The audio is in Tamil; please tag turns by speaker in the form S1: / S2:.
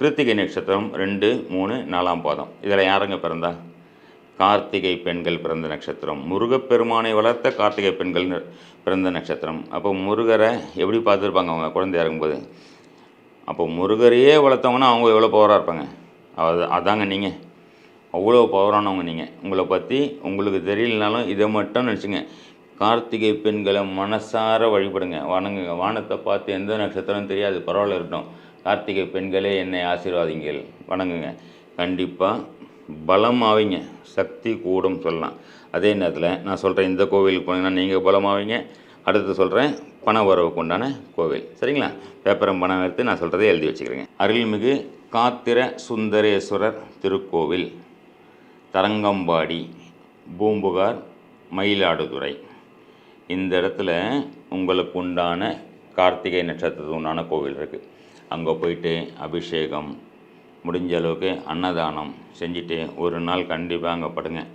S1: கிருத்திகை நட்சத்திரம் ரெண்டு மூணு நாலாம் பாதம். இதில் யாருங்க பிறந்தா? கார்த்திகை பெண்கள் பிறந்த நட்சத்திரம். முருகப்பெருமானை வளர்த்த கார்த்திகை பெண்கள் பிறந்த நட்சத்திரம். அப்போ முருகரை எப்படி பார்த்துருப்பாங்க அவங்க குழந்தையா இருக்கும்போது அப்போ முருகரையே வளர்த்தவங்கன்னா அவங்க எவ்வளோ பவராக இருப்பாங்க? அது அதாங்க நீங்கள் அவ்வளோ பவரானவங்க நீங்கள் உங்களை பற்றி உங்களுக்கு தெரியலனாலும் இதை மட்டும் நினச்சிங்க. கார்த்திகை பெண்களை மனசார வழிபடுங்க. வணங்குங்க. வானத்தை பார்த்து எந்த நட்சத்திரம் தெரியாது. பரவாயில்ல இருக்கட்டும். கார்த்திகை பெண்களே என்னை ஆசீர்வாதிங்கள். வணங்குங்க. கண்டிப்பாக பலம் ஆவீங்க சக்தி கூடும் சொல்லலாம். அதே நேரத்தில் நான் சொல்கிறேன் இந்த கோவிலுக்கு போனீங்கன்னா நீங்கள் பலமாவீங்க. அடுத்து சொல்கிறேன் பண வரவுக்கு உண்டான கோவில். சரிங்களா? பேப்பரம் பணம் எடுத்து நான் சொல்கிறதை எழுதி வச்சுக்கிறேங்க. அருள்மிகு காத்திர சுந்தரேஸ்வரர் திருக்கோவில் தரங்கம்பாடி பூம்புகார் மயிலாடுதுறை. இந்த இடத்துல உங்களுக்கு உண்டான கார்த்திகை நட்சத்திரத்துக்கு உண்டான கோவில் இருக்குது அங்கே போயிட்டு அபிஷேகம் முடிஞ்ச அளவுக்கு அன்னதானம் செஞ்சுட்டு ஒரு நாள் கண்டிப்பாக அங்கே படுங்க.